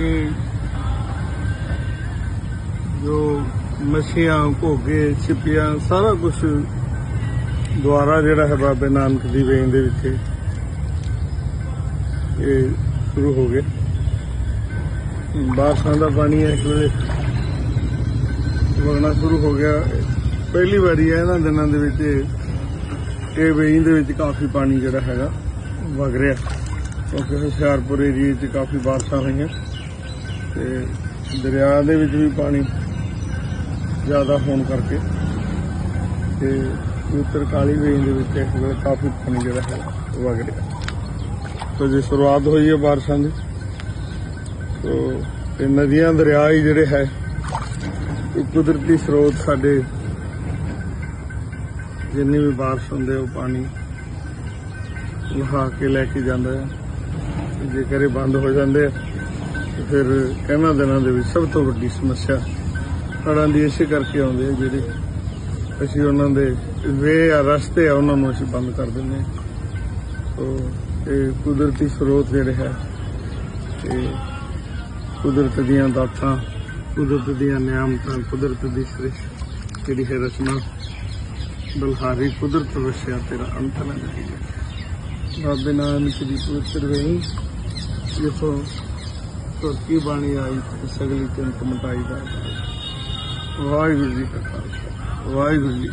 ਕਿ ਜੋ ਮਛੀਆਂ, ਘੋਗੇ, ਛਿਪੀਆਂ, ਸਾਰਾ ਕੁਝ ਦੁਆਰਾ ਜਿਹੜਾ ਹੈ ਬਾਬੇ ਨਾਨਕ ਦੀ ਵੇਨ ਦੇ ਵਿੱਚ ਇਹ ਸ਼ੁਰੂ ਹੋ ਗਿਆ। ਬਾਰਸ਼ਾਂ ਦਾ ਪਾਣੀ ਇਸ ਵੇਲੇ ਵਗਣਾ ਸ਼ੁਰੂ ਹੋ ਗਿਆ। ਪਹਿਲੀ ਵਾਰੀ ਹੈ ਇਹਨਾਂ ਦਿਨਾਂ ਦੇ ਵਿੱਚ ਇਹ ਵੇਨ ਦੇ ਵਿੱਚ ਕਾਫੀ ਪਾਣੀ ਜਿਹੜਾ ਹੈਗਾ ਵਗ ਰਿਹਾ। ਕਿਉਂਕਿ ਹੁਸ਼ਿਆਰਪੁਰ ਏਰੀਏ 'ਚ ਕਾਫੀ ਬਾਰਸ਼ਾਂ ਹੋਈਆਂ। ਤੇ ਦਰਿਆ ਦੇ ਵਿੱਚ ਵੀ ਪਾਣੀ ਜ਼ਿਆਦਾ ਹੋਣ ਕਰਕੇ ਤੇ ਉੱਤਰ ਕਾਲੀ ਵੇਈਂ ਦੇ ਵਿੱਚ ਇਸ ਵੇਲੇ ਕਾਫੀ ਪਾਣੀ ਜਿਹੜਾ ਹੈ ਵਗ ਰਿਹਾ। ਤੋ ਜੇ ਸ਼ੁਰੂਆਤ ਹੋਈ ਹੈ ਬਾਰਿਸ਼ਾਂ ਦੀ, ਤੋ ਇਹ ਨਦੀਆਂ ਦਰਿਆ ਹੀ ਜਿਹੜੇ ਹੈ, ਇਹ ਕੁਦਰਤੀ ਸਰੋਤ ਸਾਡੇ ਜਿੰਨੀ ਵੀ ਬਾਰਿਸ਼ ਹੁੰਦੇ ਉਹ ਪਾਣੀ ਵਹਾ ਕੇ ਲੈ ਕੇ ਜਾਂਦਾ ਹੈ। ਤੇ ਜੇਕਰ ਇਹ ਬੰਦ ਹੋ ਜਾਂਦੇ ਆ ਫਿਰ ਇਹਨਾਂ ਦਿਨਾਂ ਦੇ ਵਿੱਚ ਸਭ ਤੋਂ ਵੱਡੀ ਸਮੱਸਿਆ ਹੜ੍ਹਾਂ ਦੀ ਇਸੇ ਕਰਕੇ ਆਉਂਦੇ ਆ ਜਿਹੜੇ ਅਸੀਂ ਉਹਨਾਂ ਦੇ ਵੇ ਆ, ਰਸਤੇ ਆ, ਉਹਨਾਂ ਨੂੰ ਅਸੀਂ ਬੰਦ ਕਰ ਦਿੰਦੇ ਹਾਂ। ਸੋ ਇਹ ਕੁਦਰਤੀ ਸਰੋਤ ਜਿਹੜੇ ਹੈ, ਤੇ ਕੁਦਰਤ ਦੀਆਂ ਦਾਤਾਂ, ਕੁਦਰਤ ਦੀਆਂ ਨਿਆਮਤਾਂ, ਕੁਦਰਤ ਦੀ ਸ੍ਰਿਸ਼ਟ ਜਿਹੜੀ ਹੈ ਰਚਨਾ, ਬਲਹਾਰੀ ਕੁਦਰਤ ਵਸਿਆ ਤੇਰਾ ਅੰਤ ਨਾ ਕਰੀਏ ਬਾਬੇ ਨਾਨਕ ਦੀ ਪਵਿੱਤਰ ਵੇਈ, ਜਿੱਥੋਂ ਤੁਰਕੀ ਬਾਣੀ ਆਈ ਸਗਲੀ ਚਿੰਤ ਮਟਾਈ ਦਾ ਵਾਹਿਗੁਰੂ ਜੀ ਕਾ ਖਾਲਸਾ ਵਾਹਿਗੁਰੂ ਜੀ